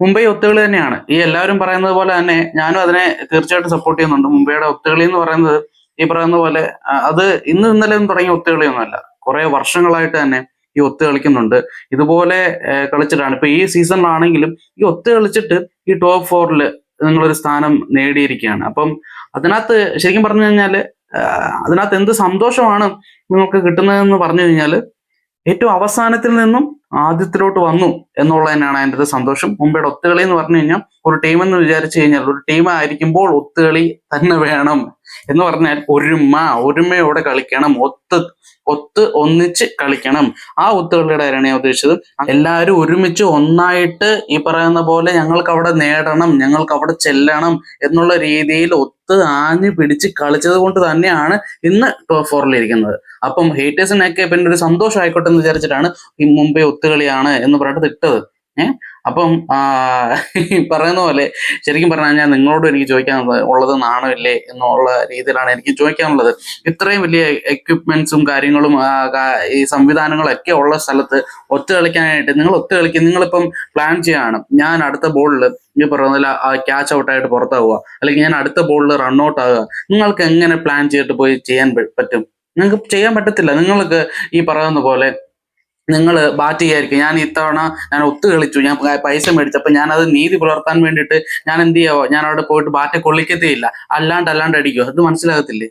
മുംബൈ ഒത്തുകളി തന്നെയാണ്. ഈ എല്ലാവരും പറയുന്നത് പോലെ തന്നെ ഞാനും അതിനെ തീർച്ചയായിട്ടും സപ്പോർട്ട് ചെയ്യുന്നുണ്ട്. മുംബൈയുടെ ഒത്തുകളി എന്ന് പറയുന്നത് ഈ പറയുന്ന പോലെ അത് ഇന്ന് ഇന്നലെ ഒന്നും തുടങ്ങിയ ഒത്തുകളിയൊന്നുമല്ല കുറെ വർഷങ്ങളായിട്ട് തന്നെ ഈ ഒത്തു കളിക്കുന്നുണ്ട്. ഇതുപോലെ കളിച്ചിട്ടാണ്. ഇപ്പൊ ഈ സീസണിലാണെങ്കിലും ഈ ഒത്തു കളിച്ചിട്ട് ഈ ടോപ്പ് ഫോറിൽ നിങ്ങളൊരു സ്ഥാനം നേടിയിരിക്കുകയാണ്. അപ്പം അതിനകത്ത് ശരിക്കും പറഞ്ഞു കഴിഞ്ഞാൽ അതിനകത്ത് എന്ത് സന്തോഷമാണ് നിങ്ങൾക്ക് കിട്ടുന്നതെന്ന് പറഞ്ഞു കഴിഞ്ഞാൽ ഏറ്റവും അവസാനത്തിൽ നിന്നും ആദ്യത്തിലോട്ട് വന്നു എന്നുള്ളത് തന്നെയാണ് അതിന്റെ ഒരു സന്തോഷം. മുംബൈയുടെ ഒത്തുകളി എന്ന് പറഞ്ഞു കഴിഞ്ഞാൽ ഒരു ടീം എന്ന് വിചാരിച്ചു കഴിഞ്ഞാൽ ഒരു ടീം ആയിരിക്കുമ്പോൾ ഒത്തുകളി തന്നെ വേണം. എന്ന് പറഞ്ഞാൽ ഒരുമ ഒരുമയോടെ കളിക്കണം ഒത്ത് ഒത്ത് ഒന്നിച്ച് കളിക്കണം. ആ ഒത്തുകളിയുടെ ആരാണ് ഞാൻ ഉദ്ദേശിച്ചത്. എല്ലാവരും ഒരുമിച്ച് ഒന്നായിട്ട് ഈ പറയുന്ന പോലെ ഞങ്ങൾക്ക് അവിടെ നേടണം ഞങ്ങൾക്ക് അവിടെ ചെല്ലണം എന്നുള്ള രീതിയിൽ ഒത്ത് ആഞ്ഞു പിടിച്ച് കളിച്ചത് കൊണ്ട് തന്നെയാണ് ഇന്ന് ടോപ്പ് ഫോറിൽ ഇരിക്കുന്നത്. അപ്പം ഹേറ്റേഴ്സിനൊക്കെ പിന്നെ ഒരു സന്തോഷമായിക്കോട്ടെ എന്ന് വിചാരിച്ചിട്ടാണ് ഈ മുംബൈ ഒത്തുകളിയാണ് എന്ന് പറഞ്ഞിട്ട് ഇട്ടത്. അപ്പം പറയുന്ന പോലെ ശരിക്കും പറഞ്ഞു കഴിഞ്ഞാൽ നിങ്ങളോടും എനിക്ക് ചോദിക്കാനുള്ളത് ഉള്ളത് നാണമില്ലേ എന്നുള്ള രീതിയിലാണ് എനിക്ക് ചോദിക്കാനുള്ളത്. ഇത്രയും വലിയ എക്യുപ്മെന്റ്സും കാര്യങ്ങളും ഈ സംവിധാനങ്ങളൊക്കെ ഉള്ള സ്ഥലത്ത് ഒത്തു കളിക്കാനായിട്ട് നിങ്ങൾ ഒത്തു കളിക്കും. നിങ്ങളിപ്പം പ്ലാൻ ചെയ്യാണ് ഞാൻ അടുത്ത ബോളിൽ ഈ പറയുന്ന ക്യാച്ച് ഔട്ടായിട്ട് പുറത്താവുക അല്ലെങ്കിൽ ഞാൻ അടുത്ത ബോളിൽ റൺഔട്ട് ആവുക നിങ്ങൾക്ക് എങ്ങനെ പ്ലാൻ ചെയ്തിട്ട് പോയി ചെയ്യാൻ പറ്റും? നിങ്ങൾക്ക് ചെയ്യാൻ പറ്റത്തില്ല. നിങ്ങൾക്ക് ഈ പറയുന്ന പോലെ നിങ്ങൾ ബാറ്റ് ചെയ്യായിരിക്കും ഞാൻ ഇത്തവണ ഞാൻ ഒത്തു കളിച്ചു ഞാൻ പൈസ മേടിച്ചപ്പോൾ ഞാൻ അത് നീതി പുലർത്താൻ വേണ്ടിയിട്ട് ഞാൻ എന്ത് ചെയ്യാവോ? ഞാൻ അവിടെ പോയിട്ട് ബാറ്റ് കൊള്ളിക്കത്തേയില്ല. അല്ലാണ്ട് അല്ലാണ്ട് അടിക്കുമോ അത് മനസ്സിലാകത്തില്ലേ?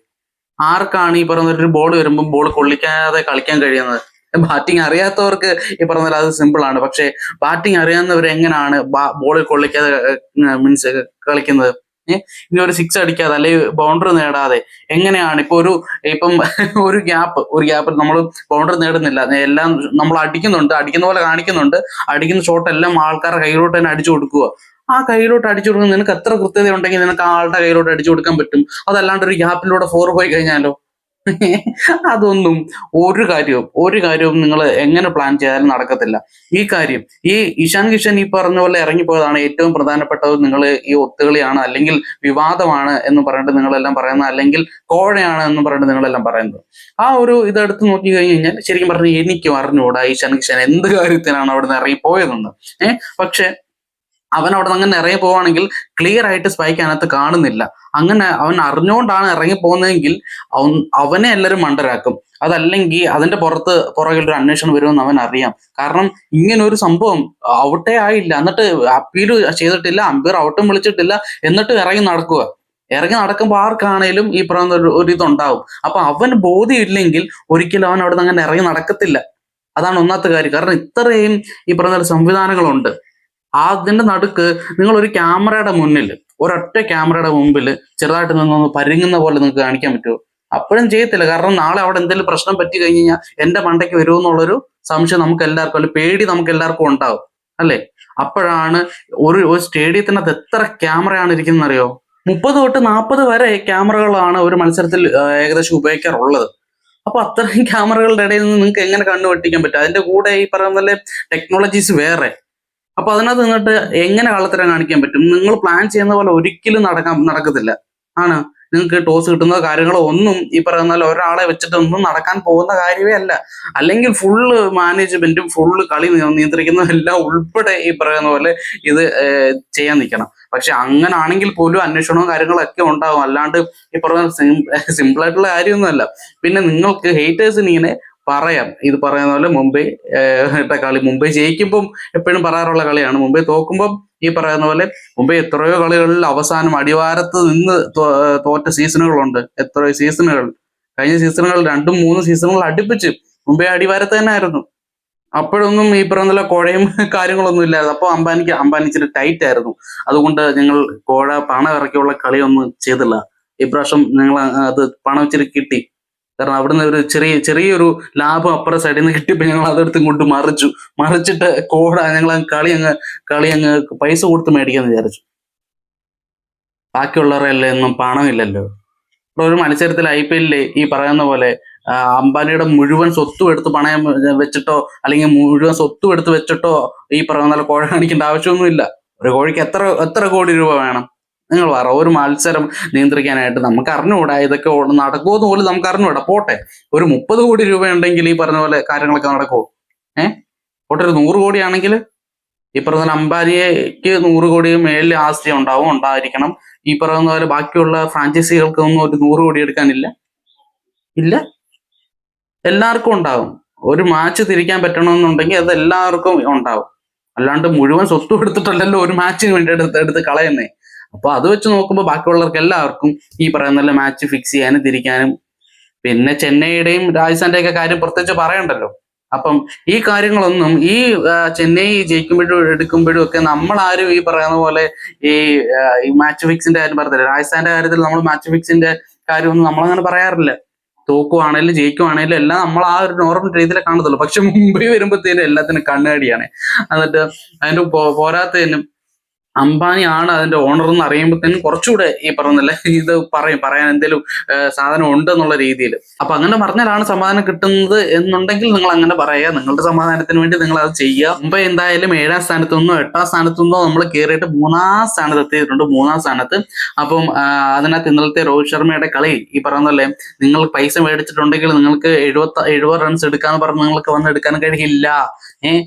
ആർക്കാണ് ഈ പറഞ്ഞൊരു ബോൾ വരുമ്പോൾ ബോൾ കൊള്ളിക്കാതെ കളിക്കാൻ കഴിയുന്നത്? ബാറ്റിംഗ് അറിയാത്തവർക്ക് ഈ പറഞ്ഞ അത് സിമ്പിൾ ആണ്. പക്ഷെ ബാറ്റിംഗ് അറിയാവുന്നവർ എങ്ങനെയാണ് ബോളിൽ കൊള്ളിക്കാതെ മീൻസ് കളിക്കുന്നത്? ഇനി ഒരു സിക്സ് അടിക്കാതെ അല്ലെങ്കിൽ ബൗണ്ടറി നേടാതെ എങ്ങനെയാണ് ഇപ്പൊ ഒരു ഇപ്പം ഒരു ഗ്യാപ്പ് ഒരു ഗ്യാപ്പ് നമ്മൾ ബൗണ്ടറി നേടുന്നില്ല. എല്ലാം നമ്മൾ അടിക്കുന്നുണ്ട് അടിക്കുന്ന പോലെ കാണിക്കുന്നുണ്ട്. അടിക്കുന്ന ഷോട്ട് എല്ലാം ആൾക്കാരുടെ കയ്യിലോട്ട് തന്നെ അടിച്ചു കൊടുക്കുക. ആ കയ്യിലോട്ട് അടിച്ചു കൊടുക്കുന്ന നിനക്ക് എത്ര കൃത്യത ഉണ്ടെങ്കിൽ നിനക്ക് ആ ആളുടെ കയ്യിലോട്ട് അടിച്ചു കൊടുക്കാൻ പറ്റും. അതല്ലാണ്ട് ഒരു ഗ്യാപ്പിലൂടെ ഫോർ പോയി കഴിഞ്ഞാലോ? അതൊന്നും ഒരു കാര്യവും ഒരു കാര്യവും നിങ്ങൾ എങ്ങനെ പ്ലാൻ ചെയ്താലും നടക്കത്തില്ല. ഈ കാര്യം ഈ ഇഷാൻ കിഷൻ ഈ പറഞ്ഞ പോലെ ഇറങ്ങിപ്പോയതാണ് ഏറ്റവും പ്രധാനപ്പെട്ടത്. നിങ്ങൾ ഈ ഒത്തുകളിയാണ് അല്ലെങ്കിൽ വിവാദമാണ് എന്ന് പറഞ്ഞിട്ട് നിങ്ങളെല്ലാം പറയുന്നത് അല്ലെങ്കിൽ കോഴയാണ് എന്ന് പറഞ്ഞിട്ട് നിങ്ങളെല്ലാം പറയുന്നത്. ആ ഒരു ഇതെടുത്ത് നോക്കി കഴിഞ്ഞ് കഴിഞ്ഞാൽ ശരിക്കും പറഞ്ഞു എനിക്കും അറിഞ്ഞുകൂടാ ഇഷാൻ കിഷൻ എന്ത് കാര്യത്തിനാണ് അവിടെ നിന്ന് ഇറങ്ങിപ്പോയതെന്ന്. ഏഹ് പക്ഷെ അവൻ അവിടെ അങ്ങനെ ഇറങ്ങി പോവാണെങ്കിൽ ക്ലിയർ ആയിട്ട് സ്പൈക്ക് അതിനകത്ത് കാണുന്നില്ല. അങ്ങനെ അവൻ അറിഞ്ഞുകൊണ്ടാണ് ഇറങ്ങി പോകുന്നതെങ്കിൽ അവൻ അവനെ എല്ലാവരും മണ്ടരാക്കും. അതല്ലെങ്കിൽ അതിന്റെ പുറത്ത് പുറകിൽ ഒരു അന്വേഷണം വരുമെന്ന് അവൻ അറിയാം. കാരണം ഇങ്ങനെ ഒരു സംഭവം ഔട്ടേ ആയില്ല. എന്നിട്ട് അപ്പീൽ ചെയ്തിട്ടില്ല അമ്പയർ ഔട്ടും വിളിച്ചിട്ടില്ല എന്നിട്ട് ഇറങ്ങി നടക്കുക ഇറങ്ങി നടക്കുമ്പോൾ ആർക്കാണേലും ഈ പറയുന്ന ഒരു ഇതുണ്ടാവും. അപ്പൊ അവന് ബോധ്യമില്ലെങ്കിൽ ഒരിക്കലും അവൻ അവിടെ നിന്ന് അങ്ങനെ ഇറങ്ങി നടക്കത്തില്ല. അതാണ് ഒന്നാമത്തെ കാര്യം. കാരണം ഇത്രയും ഈ പറയുന്ന സംവിധാനങ്ങളുണ്ട്. അതിന്റെ നടുക്ക് നിങ്ങൾ ഒരു ക്യാമറയുടെ മുന്നിൽ ഒരൊറ്റ ക്യാമറയുടെ മുമ്പിൽ ചെറുതായിട്ട് നിന്നൊന്ന് പരുങ്ങുന്ന പോലെ നിങ്ങൾക്ക് കാണിക്കാൻ പറ്റുമോ? അപ്പോഴും ചെയ്യത്തില്ല. കാരണം നാളെ അവിടെ എന്തെങ്കിലും പ്രശ്നം പറ്റി കഴിഞ്ഞ് കഴിഞ്ഞാൽ എന്റെ മണ്ടയ്ക്ക് വരുമെന്നുള്ളൊരു സംശയം നമുക്ക് എല്ലാവർക്കും അല്ലെങ്കിൽ പേടി നമുക്ക് എല്ലാവർക്കും ഉണ്ടാവും. അല്ലേ? അപ്പോഴാണ് ഒരു ഒരു സ്റ്റേഡിയത്തിനകത്ത് എത്ര ക്യാമറയാണ് ഇരിക്കുന്നത് അറിയോ മുപ്പത് തൊട്ട് നാൽപ്പത് വരെ ക്യാമറകളാണ് ഒരു മത്സരത്തിൽ ഏകദേശം ഉപയോഗിക്കാറുള്ളത്. അപ്പൊ അത്രയും ക്യാമറകളുടെ ഇടയിൽ നിന്ന് നിങ്ങൾക്ക് എങ്ങനെ കണ്ണു വെട്ടിക്കാൻ പറ്റും? അതിന്റെ കൂടെ ഈ പറയുന്ന ടെക്നോളജീസ് വേറെ. അപ്പൊ അതിനകത്ത് നിന്നിട്ട് എങ്ങനെ കള്ളത്തരം കാണിക്കാൻ പറ്റും? നിങ്ങൾ പ്ലാൻ ചെയ്യുന്ന പോലെ ഒരിക്കലും നടക്കാൻ നടക്കത്തില്ല. ആണ്. നിങ്ങൾക്ക് ടോസ് കിട്ടുന്ന കാര്യങ്ങളോ ഒന്നും ഈ പറയുന്ന ഒരാളെ വെച്ചിട്ട് ഒന്നും നടക്കാൻ പോകുന്ന കാര്യമേ അല്ല. അല്ലെങ്കിൽ ഫുള്ള് മാനേജ്മെന്റും ഫുള്ള് കളി നിയന്ത്രിക്കുന്നതെല്ലാം ഉൾപ്പെടെ ഈ പറയുന്ന പോലെ ഇത് ചെയ്യാൻ നിൽക്കണം പക്ഷെ അങ്ങനെ ആണെങ്കിൽ പോലും അന്വേഷണവും കാര്യങ്ങളൊക്കെ ഉണ്ടാവും. അല്ലാണ്ട് ഈ പറഞ്ഞ സിമ്പിൾ ആയിട്ടുള്ള കാര്യമൊന്നുമല്ല. പിന്നെ നിങ്ങൾക്ക് ഹേറ്റേഴ്സിന് ഇങ്ങനെ പറയാം. ഇത് പറയുന്ന പോലെ മുംബൈ കളി. മുംബൈ ജയിക്കുമ്പം എപ്പോഴും പറയാറുള്ള കളിയാണ്. മുംബൈ തോക്കുമ്പം ഈ പറയുന്ന പോലെ മുംബൈ എത്രയോ കളികളിൽ അവസാനം അടിവാരത്ത് നിന്ന് തോറ്റ സീസണുകളുണ്ട്. എത്രയോ സീസണുകൾ. കഴിഞ്ഞ സീസണുകൾ രണ്ടും മൂന്നും സീസണുകൾ അടുപ്പിച്ച് മുംബൈ അടിവാരത്ത് തന്നെ ആയിരുന്നു അപ്പോഴൊന്നും ഈ പറയുന്ന കുഴയും കോഴയും കാര്യങ്ങളൊന്നും ഇല്ലായിരുന്നു. അപ്പോൾ അംബാനിക്ക് അംബാനി ഇച്ചിരി ടൈറ്റ് ആയിരുന്നു. അതുകൊണ്ട് ഞങ്ങൾ കോഴ പണം ഇറക്കിയുള്ള കളിയൊന്നും ചെയ്തില്ല. ഇപ്രാവശ്യം ഞങ്ങൾ അത് പണം ഇച്ചിരി കിട്ടി. കാരണം അവിടുന്ന് ഒരു ചെറിയ ചെറിയൊരു ലാഭം അപ്പുറ സൈഡിൽ നിന്ന് കിട്ടിയപ്പോൾ ഞങ്ങൾ അതെടുത്ത് കൊണ്ട് മറിച്ചു. മറിച്ചിട്ട് കോട ഞങ്ങൾ കളി അങ്ങ് കളി അങ്ങ് പൈസ കൊടുത്ത് മേടിക്കാന്ന് വിചാരിച്ചു. ബാക്കിയുള്ളവരെല്ലാം ഒന്നും പണമില്ലല്ലോ. ഇപ്പോൾ ഒരു മത്സരത്തിൽ ഐ പി എല്ലിൽ ഈ പറയുന്ന പോലെ അംബാനിയുടെ മുഴുവൻ സ്വത്തും എടുത്ത് പണയം വെച്ചിട്ടോ അല്ലെങ്കിൽ മുഴുവൻ സ്വത്തും എടുത്ത് വെച്ചിട്ടോ ഈ പറയുന്ന പോലെ കോഴ കാണിക്കേണ്ട ആവശ്യമൊന്നുമില്ല. ഒരു കോഴിക്ക് എത്ര എത്ര കോടി രൂപ വേണം? നിങ്ങൾ പറ ഒരു മത്സരം നിയന്ത്രിക്കാനായിട്ട് നമുക്ക് അറിഞ്ഞുകൂടാ. ഇതൊക്കെ നടക്കുമോ എന്ന് പോലും നമുക്ക് അറിഞ്ഞുകൂടാ. പോട്ടെ. ഒരു മുപ്പത് കോടി രൂപ ഉണ്ടെങ്കിൽ ഈ പറഞ്ഞ പോലെ കാര്യങ്ങളൊക്കെ നടക്കുമോ ഏഹ് പോട്ടെ ഒരു നൂറ് കോടി ആണെങ്കിൽ ഈ പറയുന്ന അംബാനിക്ക് നൂറ് കോടി മേലിൽ ആസ്തി ഉണ്ടാവും ഉണ്ടായിരിക്കണം. ഈ പറയുന്ന പോലെ ബാക്കിയുള്ള ഫ്രാഞ്ചൈസികൾക്കൊന്നും ഒരു നൂറ് കോടി എടുക്കാനില്ല. ഇല്ല. എല്ലാവർക്കും ഉണ്ടാവും. ഒരു മാച്ച് തിരിക്കാൻ പറ്റണമെന്നുണ്ടെങ്കിൽ അത് എല്ലാവർക്കും ഉണ്ടാവും. അല്ലാണ്ട് മുഴുവൻ സ്വത്തും എടുത്തിട്ടല്ലല്ലോ ഒരു മാച്ചിന് വേണ്ടി എടുത്ത് എടുത്ത് കളയുന്നേ. അപ്പൊ അത് വെച്ച് നോക്കുമ്പോൾ ബാക്കിയുള്ളവർക്ക് എല്ലാവർക്കും ഈ പറയുന്ന മാച്ച് ഫിക്സ് ചെയ്യാനും തിരിക്കാനും പിന്നെ ചെന്നൈയുടെയും രാജസ്ഥാന്റെയൊക്കെ കാര്യം പ്രത്യേകിച്ച് പറയണ്ടല്ലോ. അപ്പം ഈ കാര്യങ്ങളൊന്നും ഈ ചെന്നൈ ജയിക്കുമ്പോഴും എടുക്കുമ്പോഴും ഒക്കെ നമ്മൾ ആരും ഈ പറയുന്ന പോലെ ഈ മാച്ച് ഫിക്സിന്റെ കാര്യം പറഞ്ഞില്ല രാജസ്ഥാന്റെ കാര്യത്തിൽ നമ്മൾ മാച്ച് ഫിക്സിന്റെ കാര്യമൊന്നും നമ്മളങ്ങനെ പറയാറില്ല. തോക്കുവാണേലും ജയിക്കുവാണേലും എല്ലാം നമ്മൾ ആ ഒരു നോർമൽ രീതിയിലേ കാണത്തുള്ളൂ. പക്ഷെ മുംബൈ വരുമ്പോഴത്തേനും എല്ലാത്തിനും കണ്ണുകടിയാണ് എന്നിട്ട് അതിന്റെ പോരാത്തതിനും അംബാനി ആണ് അതിന്റെ ഓണർ എന്ന് അറിയുമ്പോൾ തന്നെ കുറച്ചുകൂടെ ഈ പറഞ്ഞല്ലേ ഇത് പറയും പറയാൻ എന്തെങ്കിലും സാധനം ഉണ്ട് എന്നുള്ള രീതിയിൽ അപ്പൊ അങ്ങനെ പറഞ്ഞാലാണ് സമാധാനം കിട്ടുന്നത് എന്നുണ്ടെങ്കിൽ നിങ്ങൾ അങ്ങനെ പറയുക. നിങ്ങളുടെ സമാധാനത്തിന് വേണ്ടി നിങ്ങൾ അത് ചെയ്യുക. മുമ്പ് എന്തായാലും ഏഴാം സ്ഥാനത്തു നിന്നോ എട്ടാം സ്ഥാനത്തു നിന്നോ നമ്മൾ കയറിയിട്ട് മൂന്നാം സ്ഥാനത്ത് എത്തിയിട്ടുണ്ട് മൂന്നാം സ്ഥാനത്ത്. അപ്പം അതിനകത്ത് ഇന്നലത്തെ രോഹിത് ശർമ്മയുടെ കളി ഈ പറഞ്ഞല്ലേ നിങ്ങൾ പൈസ മേടിച്ചിട്ടുണ്ടെങ്കിൽ നിങ്ങൾക്ക് എഴുപത്തി എഴുപത് റൺസ് എടുക്കാന്ന് പറഞ്ഞ് നിങ്ങൾക്ക് വന്ന് എടുക്കാൻ കഴിയില്ല. ഏഹ്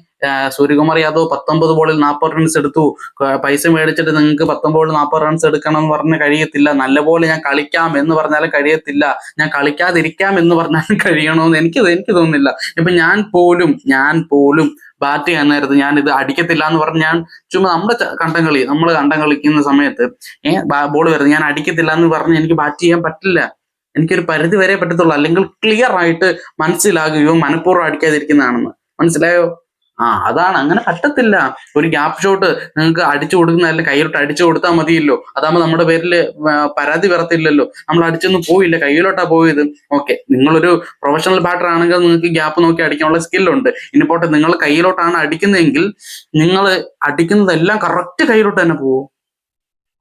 സൂര്യകുമാർ യാദവ് പത്തൊമ്പത് ബോളിൽ നാൽപ്പത് റൺസ് എടുത്തു. പൈസ മേടിച്ചിട്ട് നിങ്ങൾക്ക് പത്തൊമ്പത് ബോളിൽ നാൽപ്പത് റൺസ് എടുക്കണം എന്ന് പറഞ്ഞ് കഴിയത്തില്ല. നല്ലപോലെ ഞാൻ കളിക്കാം എന്ന് പറഞ്ഞാലും കഴിയത്തില്ല. ഞാൻ കളിക്കാതിരിക്കാം എന്ന് പറഞ്ഞാലും കഴിയണമെന്ന് എനിക്ക് എനിക്ക് തോന്നുന്നില്ല. ഇപ്പൊ ഞാൻ പോലും ഞാൻ പോലും ബാറ്റ് ചെയ്യാൻ നേരത്ത് ഞാൻ ഇത് അടിക്കത്തില്ല എന്ന് പറഞ്ഞ് ഞാൻ ചുമ്മാ നമ്മുടെ കണ്ടം കളി നമ്മൾ കണ്ടം കളിക്കുന്ന സമയത്ത് ഏഹ് ബോൾ വരുന്നത് ഞാൻ അടിക്കത്തില്ല എന്ന് പറഞ്ഞ് എനിക്ക് ബാറ്റ് ചെയ്യാൻ പറ്റില്ല. എനിക്കൊരു പരിധി വരെ പറ്റത്തുള്ളൂ. അല്ലെങ്കിൽ ക്ലിയർ ആയിട്ട് മനസ്സിലാകുകയോ മനഃപൂർവം അടിക്കാതിരിക്കുന്നതാണെന്ന്. മനസ്സിലായോ? ആ അതാണ്. അങ്ങനെ പറ്റത്തില്ല. ഒരു ഗ്യാപ് ഷോട്ട് നിങ്ങൾക്ക് അടിച്ചു കൊടുക്കുന്നതല്ല കയ്യിലോട്ട് അടിച്ചു കൊടുത്താൽ മതിയല്ലോ. അതാകുമ്പോൾ നമ്മുടെ പേരിൽ പരാതി വരത്തില്ലല്ലോ. നമ്മൾ അടിച്ചൊന്നും പോയില്ല കയ്യിലോട്ടാ പോയത്. ഓക്കെ. നിങ്ങളൊരു പ്രൊഫഷണൽ ബാറ്റർ ആണെങ്കിൽ നിങ്ങൾക്ക് ഗ്യാപ്പ് നോക്കി അടിക്കാനുള്ള സ്കില്ലുണ്ട് ഇനി പോട്ടെ നിങ്ങൾ കയ്യിലോട്ടാണ് അടിക്കുന്നതെങ്കിൽ നിങ്ങൾ അടിക്കുന്നതെല്ലാം കറക്റ്റ് കയ്യിലോട്ട് തന്നെ പോവോ.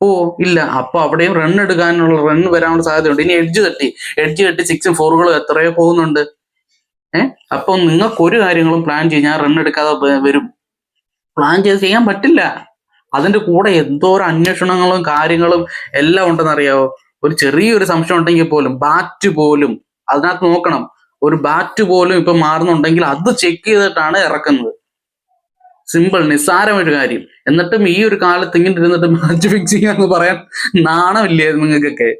ഓ ഇല്ല. അപ്പൊ അവിടെയും റൺ എടുക്കാനുള്ള റൺ വരാനുള്ള സാധ്യതയുണ്ട്. ഇനി എഡ്ജ് തട്ടി. എഡ്ജ് തട്ടി സിക്സും ഫോറുകളും എത്രയോ പോകുന്നുണ്ട്. ഏഹ് അപ്പൊ നിങ്ങൾക്ക് ഒരു കാര്യങ്ങളും പ്ലാൻ ചെയ്യാൻ റൺ എടുക്കാതെ വരും. പ്ലാൻ ചെയ്ത് ചെയ്യാൻ പറ്റില്ല. അതിന്റെ കൂടെ എന്തോരം അന്വേഷണങ്ങളും കാര്യങ്ങളും എല്ലാം ഉണ്ടെന്ന് അറിയാവോ? ഒരു ചെറിയൊരു സംശയം ഉണ്ടെങ്കിൽ പോലും ബാറ്റ് പോലും അതിനകത്ത് നോക്കണം. ഒരു ബാറ്റ് പോലും ഇപ്പൊ മാറുന്നുണ്ടെങ്കിൽ അത് ചെക്ക് ചെയ്തിട്ടാണ് ഇറക്കുന്നത്. സിമ്പിൾ നിസ്സാരമൊരു കാര്യം. എന്നിട്ടും ഈ ഒരു കാലത്ത് ഇങ്ങനെ ഇരുന്നിട്ട് മാച്ച് ഫിക്സ് എന്ന് പറയാൻ നാണമില്ലേ നിങ്ങൾക്കൊക്കെ.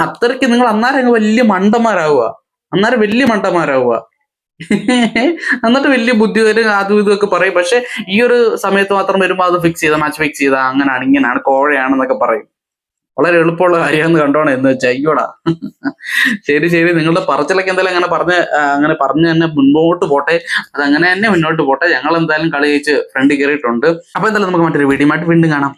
അത്രയ്ക്ക് നിങ്ങൾ അന്നേരം വലിയ മണ്ടന്മാരാവുക. അന്നേരം വലിയ മണ്ടന്മാരാവുക. എന്നിട്ട് വലിയ ബുദ്ധിവരും അതും ഇതും ഒക്കെ പറയും. പക്ഷെ ഈ ഒരു സമയത്ത് മാത്രം വരുമ്പോൾ അത് ഫിക്സ് ചെയ്ത മാച്ച് ഫിക്സ് ചെയ്ത അങ്ങനെയാണ് ഇങ്ങനെയാണ് കോഴയാണെന്നൊക്കെ പറയും. വളരെ എളുപ്പമുള്ള കാര്യമെന്ന് കണ്ടോണം എന്ന് വെച്ചാൽ അയ്യോടാ. ശരി ശരി നിങ്ങളുടെ പറച്ചിലൊക്കെ എന്തായാലും അങ്ങനെ പറഞ്ഞ് അങ്ങനെ പറഞ്ഞ് തന്നെ മുൻപോട്ട് പോട്ടെ. അത് അങ്ങനെ തന്നെ മുന്നോട്ട് പോട്ടെ. ഞങ്ങൾ എന്തായാലും കളി ജയിച്ച് ഫ്രണ്ട് കയറിയിട്ടുണ്ട്. അപ്പൊ എന്തായാലും നമുക്ക് മറ്റൊരു വീഡിയോ വീണ്ടും കാണാം.